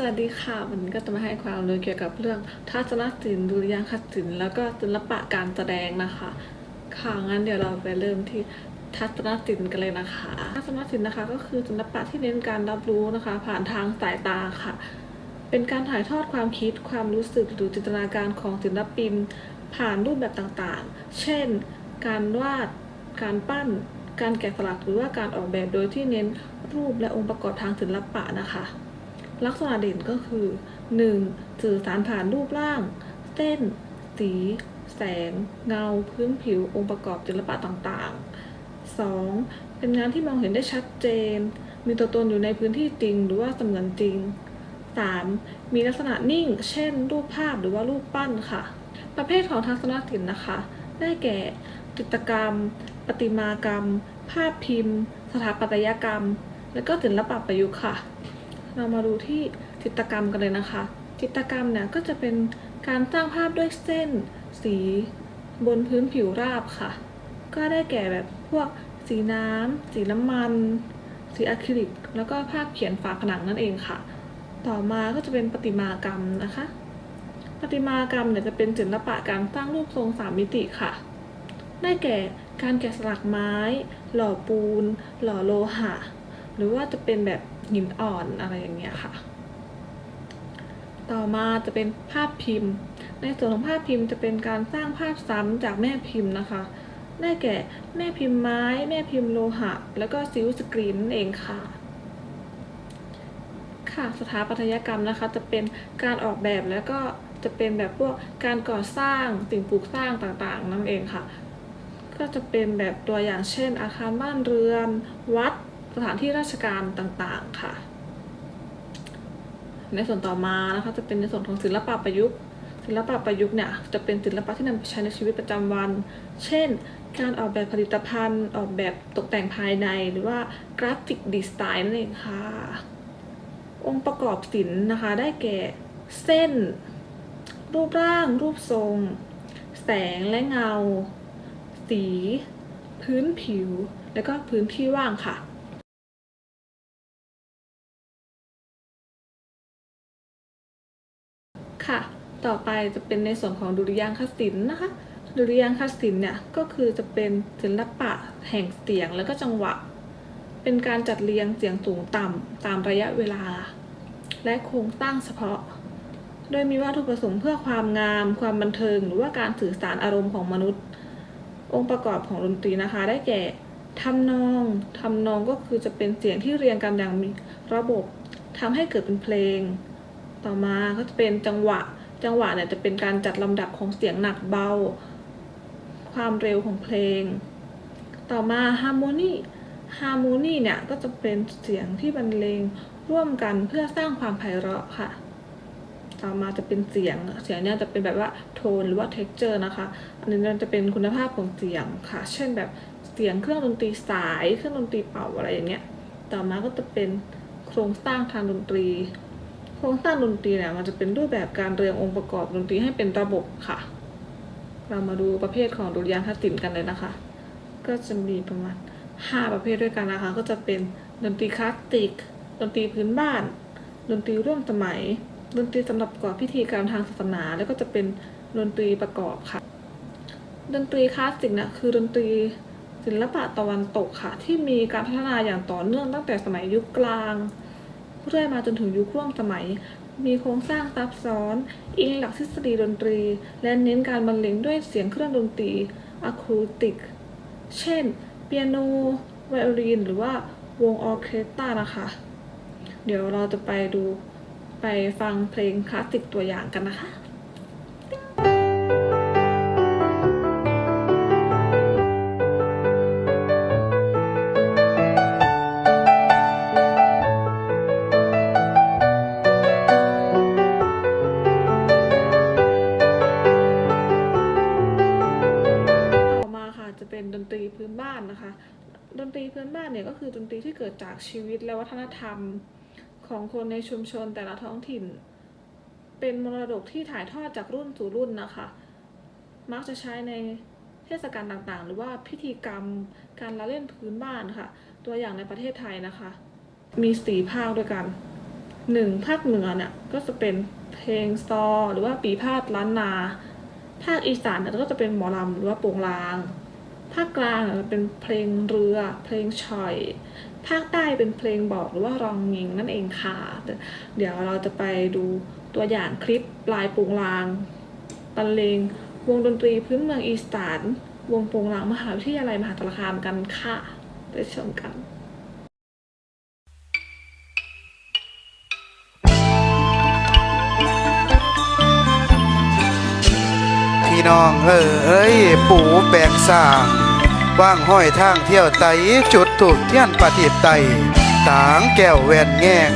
สวัสดีค่ะวันนี้ก็จะมาให้ความรู้เกี่ยวกับเรื่องทัศนศิลป์ดุริยางคศิลป์แล้วก็ศิลปะการแสดงนะคะค่ะงั้นเดี๋ยวเราไปเริ่มที่ทัศนศิลป์กันเลยนะคะทัศนศิลป์นะคะ ก็คือศิลปะที่เน้นการรับรู้นะคะ ผ่านทางสายตาค่ะ เป็นการถ่ายทอดความคิดความรู้สึกหรือจินตนาการของศิลปิน ผ่านรูปแบบต่างๆ เช่น การวาด การปั้น การแกะสลักหรือว่าการออกแบบโดยที่เน้นรูปและองค์ประกอบทางศิลปะนะคะ ลักษณะเด่นก็คือ 1. สื่อสารผ่านรูปร่าง เส้น สี แสง เงา พื้นผิว องค์ประกอบศิลปะต่างๆ 2. เป็นงานที่มองเห็นได้ชัดเจน มีตัวตนอยู่ในพื้นที่จริง หรือว่าเสมือนจริง 3. มีลักษณะนิ่ง เช่น รูปภาพหรือว่ารูปปั้นค่ะ ประเภทของทัศนศิลป์นะคะ ได้แก่ จิตรกรรม ประติมากรรม ภาพพิมพ์ สถาปัตยกรรม และก็ศิลปะประยุกต์ค่ะ เรามาดูที่จิตรกรรมกันเลยนะคะ จิตรกรรมเนี่ยก็จะเป็นการสร้างภาพด้วยเส้น สีบนพื้นผิวราบค่ะ ก็ได้แก่แบบพวกสีน้ำ สีน้ำมัน สีอะคริลิก แล้วก็ภาพเขียนฝาผนังนั่นเองค่ะ ต่อมาก็จะเป็นประติมากรรมนะคะ ประติมากรรมเนี่ยจะเป็นศิลปะการสร้างรูปทรงสามมิติค่ะ ได้แก่การแกะสลักไม้ หล่อปูน หล่อโลหะ หรือว่าจะเป็นแบบ หินอ่อนอะไรอย่างเงี้ยค่ะ ต่อมาจะเป็นภาพพิมพ์ ในส่วนของภาพพิมพ์จะเป็นการสร้างภาพซ้ำจากแม่พิมพ์นะคะ ได้แก่แม่พิมพ์ไม้ แม่พิมพ์โลหะ แล้วก็ซิลสกรีนนั่นเองค่ะค่ะสถาปัตยกรรมนะคะจะเป็นการออกแบบแล้วก็จะเป็นแบบพวกการก่อสร้างสิ่งปลูกสร้างต่างๆนั่นเองค่ะ ก็จะเป็นแบบตัวอย่างเช่น อาคารบ้านเรือน วัด สถานที่ราชการต่างๆค่ะ ในส่วนต่อมานะคะจะเป็นในส่วนของศิลปะประยุกต์ศิลปะประยุกต์เนี่ยจะเป็นศิลปะที่นำไปใช้ในชีวิตประจำวัน เช่น การออกแบบผลิตภัณฑ์ ออกแบบตกแต่งภายในหรือว่ากราฟิกดีไซน์นั่นเองค่ะ องค์ประกอบศิลป์นะคะได้แก่เส้น รูปร่าง รูปทรง แสงและเงา สี พื้นผิว แล้วก็พื้นที่ว่างค่ะ ค่ะ ต่อไปจะเป็นในส่วนของดุริยางคศิลป์นะคะ ดุริยางคศิลป์เนี่ยก็คือจะเป็นศิลปะแห่งเสียงแล้วก็จังหวะ เป็นการจัดเรียงเสียงสูงต่ำตามระยะเวลา และโครงสร้างเฉพาะ โดยมีวัตถุประสงค์เพื่อความงาม ความบันเทิง หรือว่าการสื่อสารอารมณ์ของมนุษย์ องค์ประกอบของดนตรีนะคะ ได้แก่ทำนองทำนองก็คือจะเป็นเสียงที่เรียงกันอย่างมีระบบทำให้เกิดเป็นเพลง ต่อมาก็จะเป็นจังหวะ จังหวะเนี่ยจะเป็นการจัดลำดับของเสียงหนักเบา ความเร็วของเพลง ต่อมาฮาร์โมนีฮาร์โมนีเนี่ยก็จะเป็นเสียงที่บรรเลงร่วมกันเพื่อสร้างความไพเราะค่ะ ต่อมาจะเป็นเสียง เสียงเนี่ยจะเป็นแบบว่าโทนหรือว่า texture นะคะ อันนี้มันจะเป็นคุณภาพของเสียงค่ะ เช่นแบบเสียงเครื่องดนตรีสาย เครื่องดนตรีเป่าอะไรอย่างเงี้ย ต่อมาก็จะเป็นโครงสร้างทางดนตรี โครงสร้างดนตรีเนี่ยมันจะเป็นรูปแบบการเรียงองค์ประกอบดนตรีให้เป็นระบบค่ะ เรามาดูประเภทของดุริยางคศิลป์กันเลยนะคะ ก็จะมีประมาณ 5 ประเภทด้วยกันนะคะ ก็จะเป็นดนตรีคลาสสิก ดนตรีพื้นบ้าน ดนตรีร่วมสมัย ดนตรีสำหรับประกอบพิธีการมทางศาสนา แล้วก็จะเป็นดนตรีประกอบค่ะ ดนตรีคลาสสิกเนี่ยคือดนตรีศิลปะตะวันตกค่ะ ที่มีการพัฒนาอย่างต่อเนื่องตั้งแต่สมัยยุคกลาง เรื่อยมาจนถึงยุคร่วมสมัย มีโครงสร้างซับซ้อน อิงหลักทฤษฎีดนตรี และเน้นการบรรเลงด้วยเสียงเครื่องดนตรีอะคูติก เช่น เปียโน ไวโอลิน หรือว่าวงออเคสตรานะคะ เดี๋ยวเราจะไปดูไปฟังเพลงคลาสสิกตัวอย่างกันนะคะ บ้านนะคะ ดนตรีพื้นบ้านเนี่ยก็คือดนตรีที่เกิดจากชีวิตและวัฒนธรรมของคนในชุมชนแต่ละท้องถิ่น เป็นมรดกที่ถ่ายทอดจากรุ่นสู่รุ่นนะคะ มักจะใช้ในเทศกาลต่างๆ หรือว่าพิธีกรรมการละเล่นพื้นบ้านค่ะ ตัวอย่างในประเทศไทยนะคะ มีสีภาคด้วยกันหนึ่งภาคเหนือเนี่ยก็จะเป็นเพลงซอ หรือว่าปีพาดล้านนา ภาคอีสานเนี่ยก็จะเป็นหมอลำหรือว่าโปงลาง ภาคกลางเป็นเพลงเรือ เพลงฉ่อย ภาคใต้เป็นเพลงบอกหรือว่ารองงิงนั่นเองค่ะ เดี๋ยวเราจะไปดูตัวอย่างคลิปลายโปงลางบรรเลงวงดนตรีพื้นเมืองอีสาน วงโปงลางมหาวิทยาลัยมหาสารคามกันค่ะ ไปชมกันพี่น้องเอ้ยปู่แปลงสร้าง ว่างห้อยทางเที่ยวไตจุดถูกเที่ยนปฏิบไตต่างแก้วแหวนแง่ง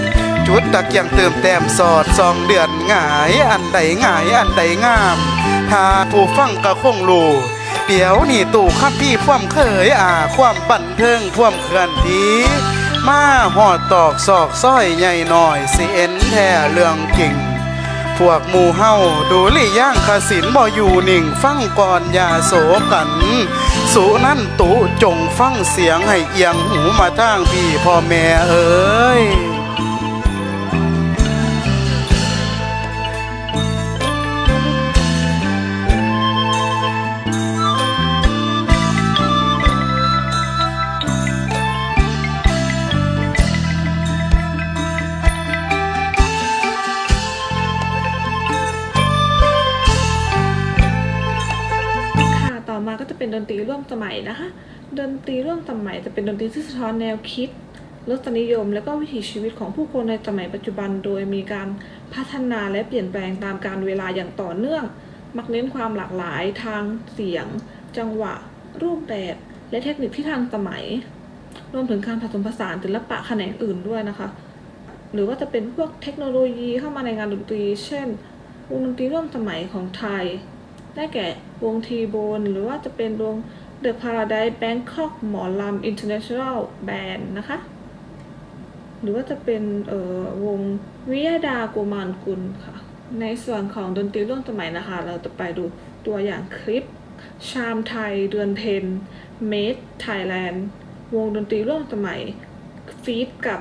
จุดตะเกียงเติมแต้มสอดสองเดือนหงายอันใดหงายอันใดงามหาผู้ฟังก็คงรูเดี๋ยวนี่ตู่ข้าพี่พ่วมเคยอ่าความบันเทิงพ่วมเคลื่อนทีมาหอดตอกซอกซ้อยใหญ่หน่อยสิเอ็นแท้เรื่องจริง พวกหมู่เฮาดูลี่ย่างขสินบ่อยู่หนิ่งฟังก่อนอย่าโศกันสูนั่นตุจงฟังเสียงให้เอียงหูมาทางพี่พ่อแม่เอ้ย สมัยนะคะ ดนตรีร่วมสมัยจะเป็นดนตรีที่สะท้อนแนวคิดรสนิยม และก็วิถีชีวิตของผู้คนในสมัยปัจจุบัน โดยมีการพัฒนาและเปลี่ยนแปลงตามการเวลาอย่างต่อเนื่อง มักเน้นความหลากหลายทางเสียง จังหวะ รูปแบบ และเทคนิคที่ทันสมัย รวมถึงการผสมผสานศิลปะแขนงอื่นด้วยนะคะ หรือว่าจะเป็นพวกเทคโนโลยีเข้ามาในงานดนตรี เช่น วงดนตรีร่วมสมัยของไทย ได้แก่วงทีโบน หรือว่าจะเป็นวง The Paradise Bangkok หมอลำ International Band นะคะ หรือว่าจะเป็นเอ่อวงวิยดาโกมานกุลค่ะ ในส่วนของดนตรีร่วมสมัยนะคะ เราจะไปดูตัวอย่างคลิป ชามไทยเดือนเพนเมดไทยแลนด์วงดนตรีร่วมสมัย ฟีดกับ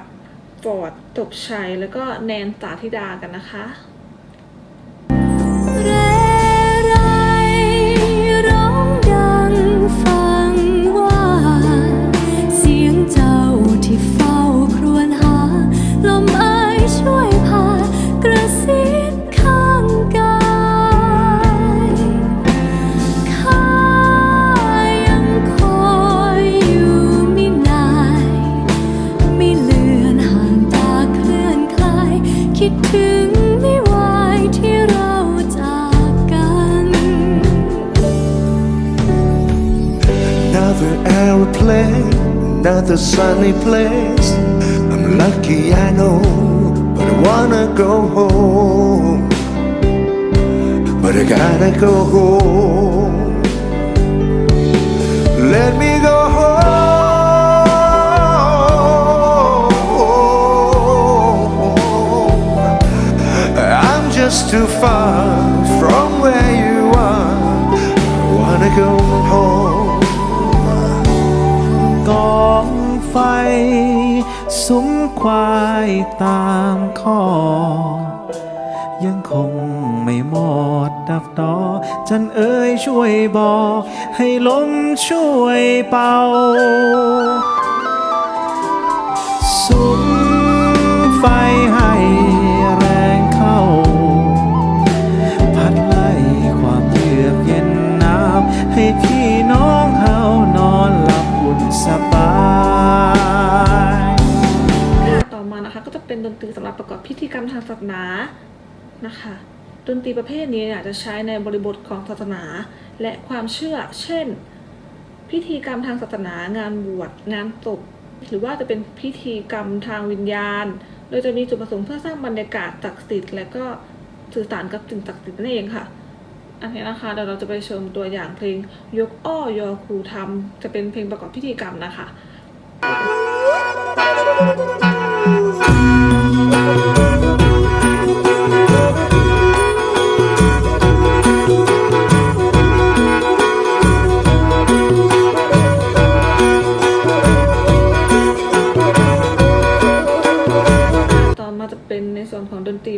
ฟอร์ดตบชัย แล้วก็แนนสาธิดากันนะคะ another sunny place. I'm lucky, I know, but I wanna go home. But I gotta go home. Let me go home. I'm just too far ควายตามคอยังคงไม่หมดดับดอจันเอ๋ยช่วยบอก ให้ลมช่วยเป่า สุข เป็นดนตรีสำหรับประกอบพิธีกรรมทางศาสนานะคะ ดนตรีประเภทนี้เนี่ยจะใช้ในบริบทของศาสนา และความเชื่อ เช่น พิธีกรรมทางศาสนางานบวชงานศพหรือว่าจะเป็นพิธีกรรมทางวิญญาณ โดยจะมีจุดประสงค์เพื่อสร้างบรรยากาศศักดิ์สิทธิ์และก็สื่อสารกับสิ่งศักดิ์สิทธิ์นั่นเองค่ะ อันนี้นะคะเดี๋ยวเราจะไปชมตัวอย่างเพลงยกอ้อยอครูทำจะเป็นเพลงประกอบพิธีกรรมนะคะ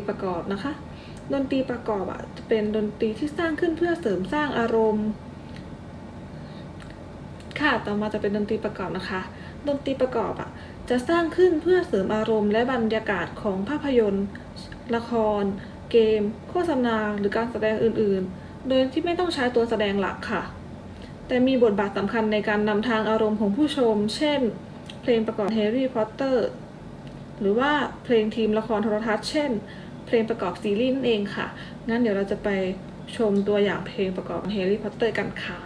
ประกอบนะคะ ดนตรีประกอบอะจะเป็นดนตรีที่สร้างขึ้นเพื่อเสริมสร้างอารมณ์ ค่ะต่อมาจะเป็นดนตรีประกอบนะคะ ดนตรีประกอบอะจะสร้างขึ้นเพื่อเสริมอารมณ์ และบรรยากาศของภาพยนตร์ ละคร เกม โฆษณา หรือการแสดงอื่นๆ โดยที่ไม่ต้องใช้ตัวแสดงหลักค่ะ แต่มีบทบาทสำคัญในการนำทางอารมณ์ของผู้ชม เช่น เพลงประกอบแฮร์รี่พอตเตอร์หรือว่าเพลงทีมละครโทรทัศน์เช่น เพลงประกอบซีรีส์นั่นเองค่ะ งั้นเดี๋ยวเราจะไปชมตัวอย่างเพลงประกอบแฮร์รี่พอตเตอร์กันค่ะ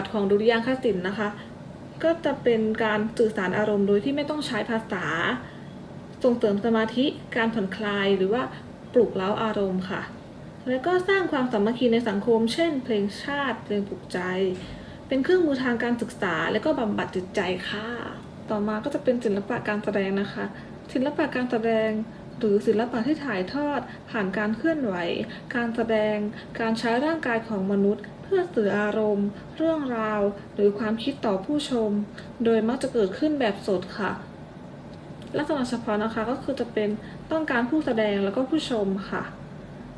ทบาทของดุริยางคศิลป์นะคะ ก็จะเป็นการสื่อสารอารมณ์โดยที่ไม่ต้องใช้ภาษา ส่งเสริมสมาธิการผ่อนคลายหรือว่าปลุกเร้าอารมณ์ค่ะ แล้วก็สร้างความสามัคคีในสังคม เช่น เพลงชาติ เพลงปลุกใจ เป็นเครื่องมือทางการศึกษา และก็บำบัดจิตใจค่ะ ต่อมาก็จะเป็นศิลปะการแสดงนะคะ ศิลปะการแสดงหรือศิลปะที่ถ่ายทอดผ่านการเคลื่อนไหว การแสดง การใช้ร่างกายของมนุษย์ พื่อสื่ออารมณ์ เรื่องราว หรือความคิดต่อผู้ชม โดยมักจะเกิดขึ้นแบบสดค่ะ ลักษณะเฉพาะนะคะก็คือจะเป็นต้องการผู้แสดงแล้วก็ผู้ชมค่ะ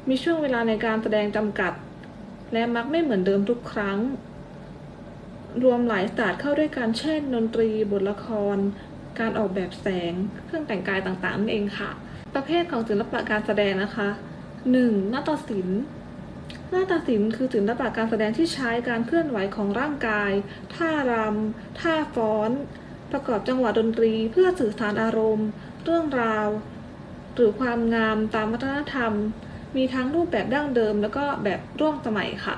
มีช่วงเวลาในการแสดงจำกัด และมักไม่เหมือนเดิมทุกครั้ง รวมหลายศาสตร์เข้าด้วยกันเช่นดนตรี บทละคร การออกแบบแสง เครื่องแต่งกายต่างๆนั่นเองค่ะ ประเภทของศิลปะการแสดงนะคะ 1. นาฏศิลป์ นาฏศิลป์คือศิลปะการแสดงที่ใช้การเคลื่อนไหวของร่างกาย ท่ารำ ท่าฟ้อน ประกอบจังหวะดนตรีเพื่อสื่อสารอารมณ์ เรื่องราว หรือความงามตามวัฒนธรรม มีทั้งรูปแบบดั้งเดิม แล้วก็แบบร่วมสมัยค่ะ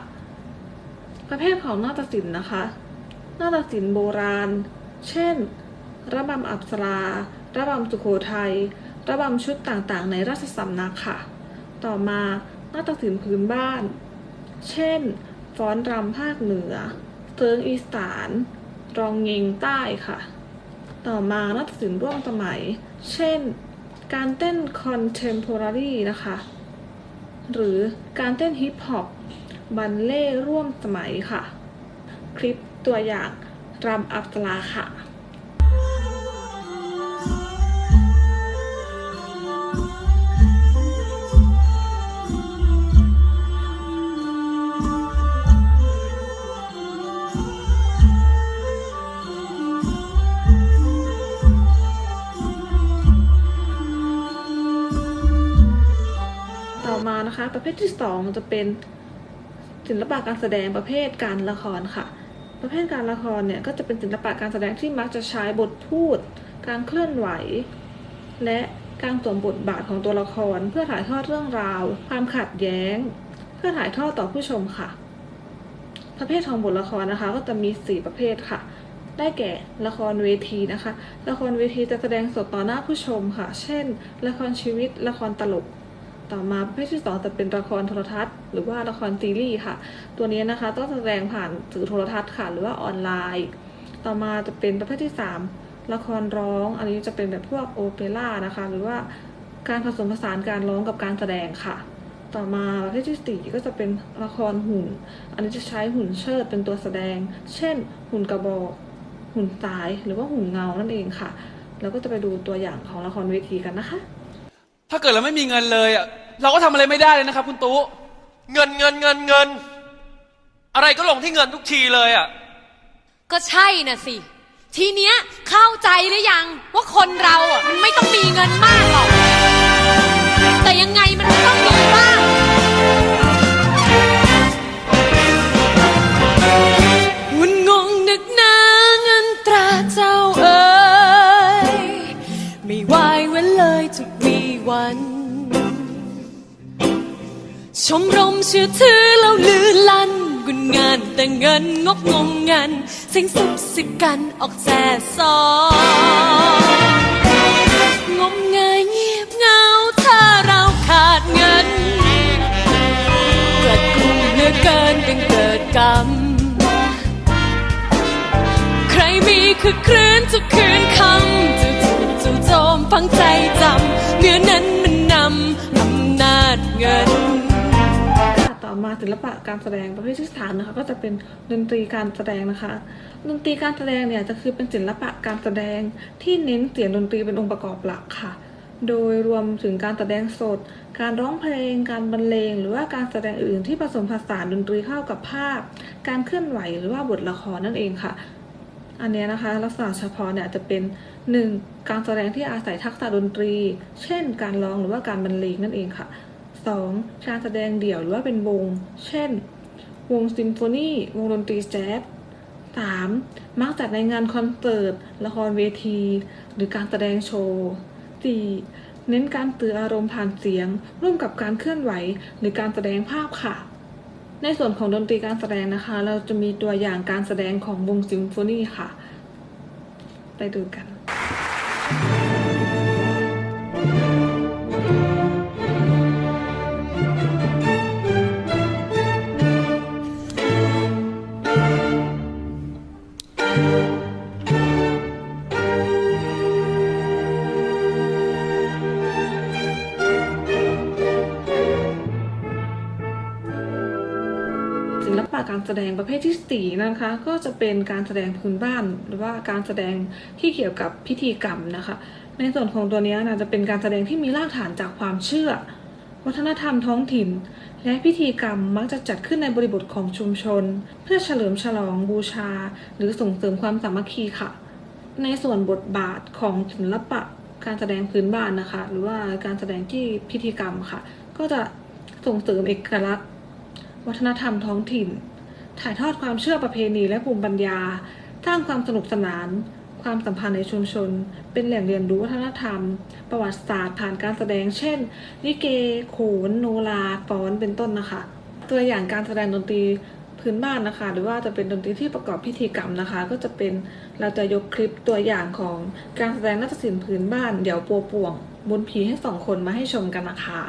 ประเภทของนาฏศิลป์นะคะ นาฏศิลป์โบราณ เช่น ระบำอัปสรา ระบำสุโขทัย ระบำชุดต่างๆ ในราชสำนักค่ะ ต่อมานาฏศิลป์พื้นบ้าน เช่น ฟ้อนรำภาคเหนือ เซิงอีสาน รองเงงใต้ค่ะ ต่อมานาฏศิลป์ร่วมสมัย เช่น การเต้นคอนเทม p o r a r y นะคะ หรือการเต้นฮิปฮอป บัลเล่ร่วมสมัยค่ะ คลิปตัวอย่างรำอัปสราค่ะ ประเภทที่สองจะเป็นศิลปะการแสดงประเภทการละครค่ะ ประเภทการละครเนี่ยก็จะเป็นศิลปะการแสดงที่มักจะใช้บทพูด การเคลื่อนไหว และการสวมบทบาทของตัวละคร เพื่อถ่ายทอดเรื่องราว ความขัดแย้ง เพื่อถ่ายทอดต่อผู้ชมค่ะ ประเภทของบทละครนะคะ ก็จะมี 4 ประเภทค่ะ ได้แก่ละครเวทีนะคะ ละครเวทีจะแสดงสดต่อหน้าผู้ชมค่ะ เช่น ละครชีวิต ละครตลก ต่อมาประเภทที่สองจะเป็นละครโทรทัศน์ หรือว่าละครซีรีส์ค่ะ ตัวนี้นะคะต้องแสดงผ่านสื่อโทรทัศน์ค่ะ หรือว่าออนไลน์ ต่อมาจะเป็นประเภทที่สามละครร้อง อันนี้จะเป็นแบบพวกโอเปร่านะคะ หรือว่าการผสมผสานการร้องกับการแสดงค่ะ ต่อมาประเภทที่สี่ก็จะเป็นละครหุ่น อันนี้จะใช้หุ่นเชิดเป็นตัวแสดง เช่น หุ่นกระบอกหุ่นสายหรือว่าหุ่นเงานั่นเองค่ะ แล้วก็จะไปดูตัวอย่างของละครเวทีกันนะคะ ถ้าเกิดเราไม่มีเงินเลยอะเราก็ทำอะไรไม่ได้เลยนะครับ คุณตู้เงินเงินเงินเงิน อะไรก็ลงที่เงินทุกทีเลยอะ ก็ใช่น่ะสิ ทีเนี้ยเข้าใจหรือยังว่าคนเราอะมันไม่ต้องมีเงินมากหรอก แต่ยังไงมันก็ต้องมีบ้างวุ่นงงนึกหนาเงินตราเจ้าเอ๋ยไม่ไหวเว้นเลยทุกัน ชมรมเชื่อถือเราลือลั่น กุนงานแต่เงินงบงงงันเสีงสุบสิบกันออกแสซองงมงายเงียบเงาถ้าเราขาดเงินกระกุมเหลือเกินเป็นเกิดกรรมใครมีคือคลื่นจะคืนคำังใจจำเนื้อนั้นมันนำอำนาจเงิน ต่อมาศิลปะการแสดงประเภทที่สามนะคะก็จะเป็นดนตรีการแสดงนะคะ ดนตรีการแสดงเนี่ยจะคือเป็นศิลปะการแสดงที่เน้นเสียงดนตรีเป็นองค์ประกอบหลักค่ะ โดยรวมถึงการแสดงสด การร้องเพลง การบรรเลง หรือว่าการแสดงอื่นที่ผสมผสานดนตรีเข้ากับภาพ การเคลื่อนไหวหรือว่าบทละครนั่นเองค่ะ อันเนี้ยนะคะลักษณะเฉพาะเนี่ยจะเป็น 1. การแสดงที่อาศัยทักษะดนตรี เช่น การร้องหรือว่าการบรรเลงนั่นเองค่ะ 2. การแสดงเดี่ยวหรือว่าเป็นวง เช่น วงซิมโฟนี วงดนตรีแจ๊ส 3. มักจัดในงานคอนเสิร์ต ละครเวที หรือการแสดงโชว์ 4. เน้นการสื่ออารมณ์ผ่านเสียง ร่วมกับการเคลื่อนไหว หรือการแสดงภาพค่ะ ในส่วนของดนตรีการแสดงนะคะ เราจะมีตัวอย่างการแสดงของวงซิมโฟนีค่ะ ไปดูกัน ปะการแสดงประเภทที่สี่นะคะ ก็จะเป็นการแสดงพื้นบ้าน หรือว่าการแสดงที่เกี่ยวกับพิธีกรรมนะคะ ในส่วนของตัวนี้นะจะเป็นการแสดงที่มีรากฐานจากความเชื่อ วัฒนธรรมท้องถิ่น และพิธีกรรมมักจะจัดขึ้นในบริบทของชุมชน เพื่อเฉลิมฉลองบูชา หรือส่งเสริมความสามัคคีค่ะ ในส่วนบทบาทของศิลปะการแสดงพื้นบ้านนะคะ หรือว่าการแสดงที่พิธีกรรมค่ะ ก็จะส่งเสริมเอกลักษณ์ วัฒนธรรมท้องถิ่น ถ่ายทอดความเชื่อประเพณีและภูมิปัญญา สร้างความสนุกสนาน ความสัมพันธ์ในชุมชน เป็นแหล่งเรียนรู้วัฒนธรรม ประวัติศาสตร์ผ่านการแสดง เช่นลิเก โขน โนราฟ้อนเป็นต้นนะคะ ตัวอย่างการแสดงดนตรีพื้นบ้านนะคะ หรือว่าจะเป็นดนตรีที่ประกอบพิธีกรรมนะคะ ก็จะเป็นเราจะยกคลิปตัวอย่างของการแสดงนาฏศิลป์พื้นบ้าน เดี๋ยวปัวป่วงบุญผีให้สองคนมาให้ชมกันนะคะ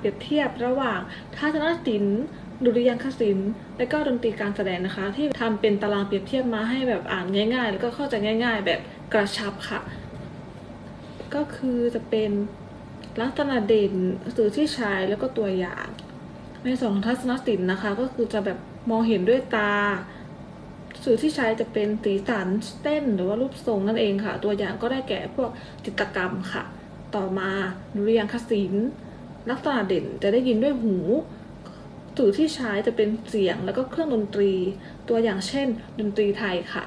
เป็นตารเปรียบเทียบระหว่างทัศนศิลป์ดุริยางคศิลป์และก็ดนตรีการแสดงนะคะ ที่ทำเป็นตารางเปรียบเทียบมาให้แบบอ่านง่าย ๆ แล้วก็เข้าใจง่าย ๆ แบบกระชับค่ะ ก็คือจะเป็นลักษณะเด่นสื่อที่ใช้แล้วก็ตัวอย่าง ในสองทัศนศิลป์นะคะ ก็คือจะแบบมองเห็นด้วยตา สื่อที่ใช้จะเป็นสีสันเต้นหรือว่ารูปทรงนั่นเองค่ะ ตัวอย่างก็ได้แก่พวกจิตรกรรมค่ะ ต่อมาดุริยางคศิลป์ ลักษณะเด่นจะได้ยินด้วยหูสื่อที่ใช้จะเป็นเสียงแล้วก็เครื่องดนตรี ตัวอย่างเช่น ดนตรีไทยค่ะ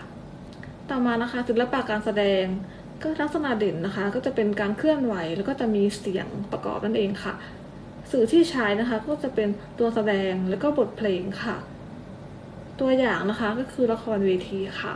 ต่อมานะคะศิลปะการแสดง ก็ลักษณะเด่นนะคะ ก็จะเป็นการเคลื่อนไหวแล้วก็จะมีเสียงประกอบนั่นเองค่ะ สื่อที่ใช้นะคะก็จะเป็นตัวแสดงแล้วก็บทเพลงค่ะ ตัวอย่างนะคะก็คือละครเวทีค่ะ